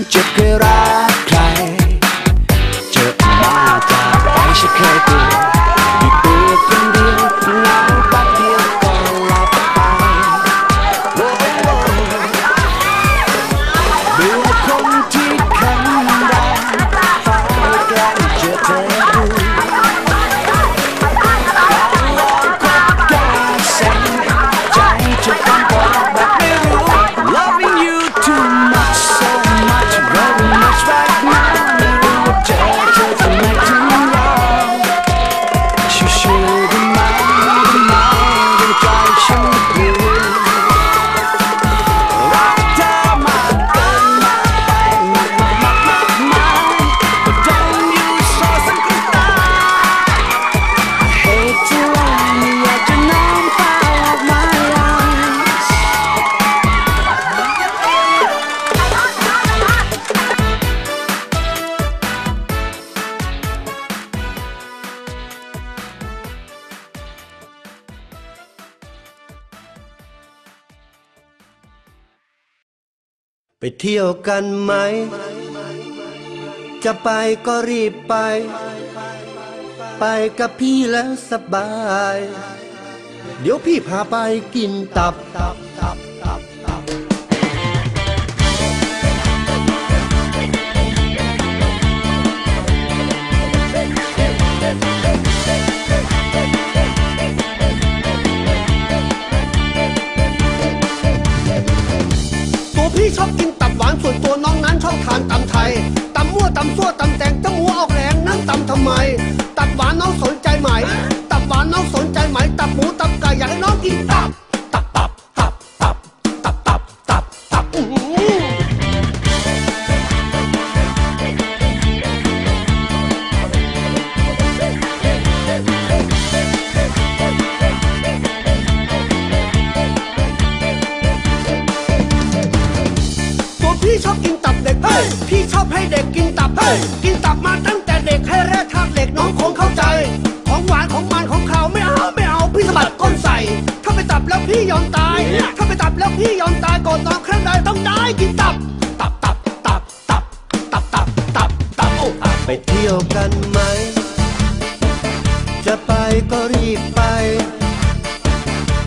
chẳng chợt gây ra. เที่ยวกันไหม จะไปก็รีบไป ไปกับพี่แล้วสบาย เดี๋ยวพี่พาไปกินตับตับตับตับตับตัวพี่ชอบกินตับ หวานส่วนตัวน้องนั้นชอบทานตำไทยตำมั่วตำซั่วตำแตงตำหัวออกแรงนั่นตำทำไม ตับหวานน้องสนใจไหม ตับหวานน้องสนใจไหม ตับหมูตับไก่อยากให้น้องกินตับ กินตับเฮ้ยกินตับมาตั้งแต่เด็กให้แร่ธาตุเหล็กน้องคงเข้าใจ ของหวานของมันของขาวไม่เอาไม่เอาพี่สะบัดก้นใส่ถ้าไปตับแล้วพี่ยอมตาย ถ้าไปตับแล้วพี่ยอมตายก่อนนอนครั้งใดต้องได้กินตับ ตับตับตับตับตับตับตับตับโอ้อะไปเที่ยวกันไหม จะไปก็รีบไป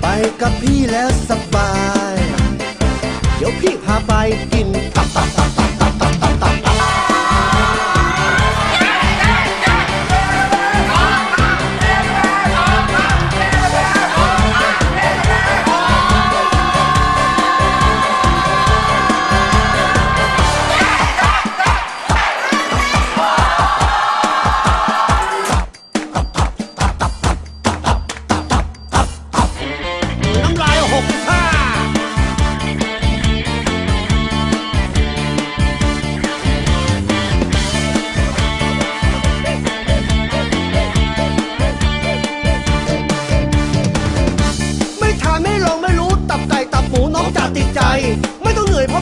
ไปกับพี่แล้วสบาย เดี๋ยวพี่พาไปกินตับตับตับ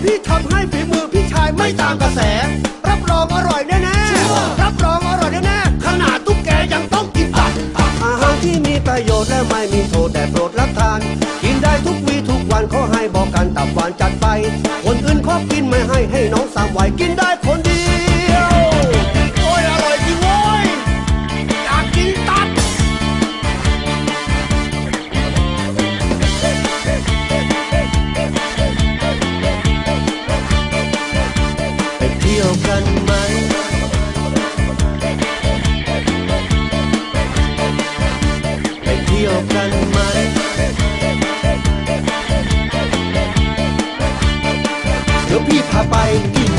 พราะพี่ทำให้ฝีมือพี่ชายไม่ตามกระแส รับรองอร่อยแน่ๆรับรองอร่อยแน่ๆขนาดตุ๊กแกยังต้องกินตับอาหารที่มีประโยชน์และไม่มีโทษแต่โปรดรับทาน ไปเที่ยวกันไหม ไปเที่ยวกันไหม เดี๋ยวพี่พาไปกิน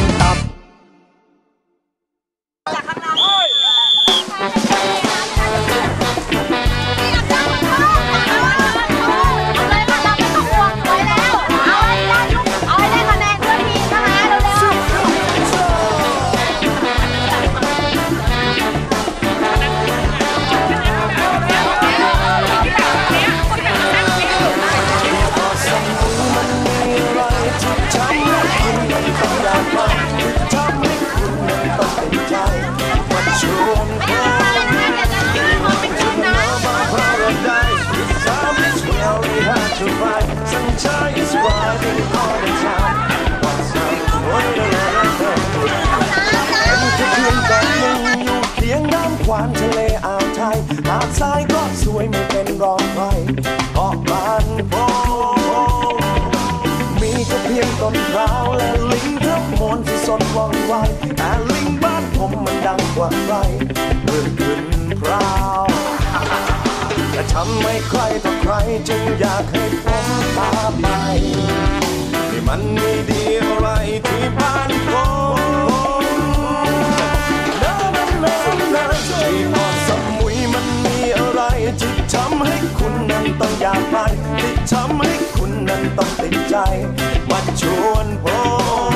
วานทะเลอ่าวไทยหาดทรายก็สวยไม่เป็นรองใครเกาะบานโพมีก็เพียงต้นพร้าวและลิงทั้งมนที่สดว่องไวแต่ลิงบ้านผมมันดังกว่าใครเมื่อขึ้นพร้าวแต่ทำไม่ใครต่อใครจึงอยากให้ผมพาไปให้มันไม่ดี ทำให้คุณนั้นต้องติดใจมาชวนผม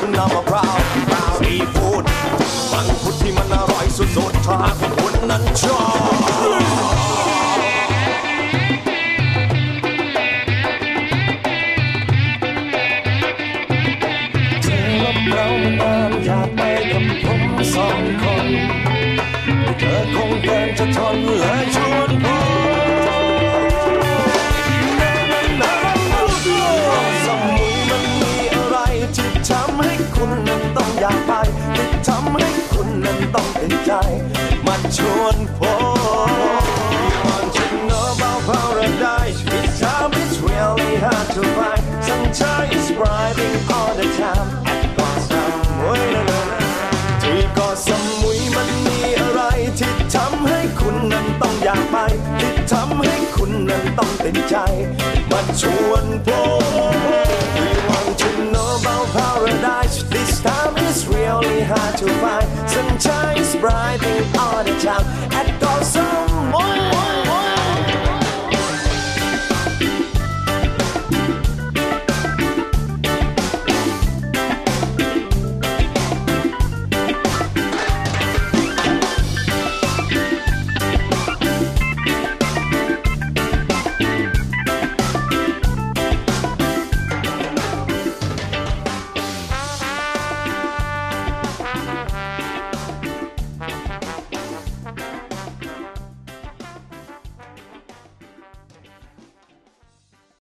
รุรักน้ำมะพร้าวซีฟูดมันพุดที่มันอร่อยสุดๆถ้าคุณนั้นชอบเธอรับเรามานอากไปกับผมสองคนเธอคงเกินจะทนและชวนผม ใจมาชวนผม We want to know about paradise It's time it's really hard to find Sunshine is brighting all the time At Got Samuy ที่เกาะสมุยมันมีอะไรที่ทำให้คุณนั้นต้องอยากไปที่ทำให้คุณนั้นต้องติดใจมาชวนผม We want to know about paradise This time is really hard to find Sunshine is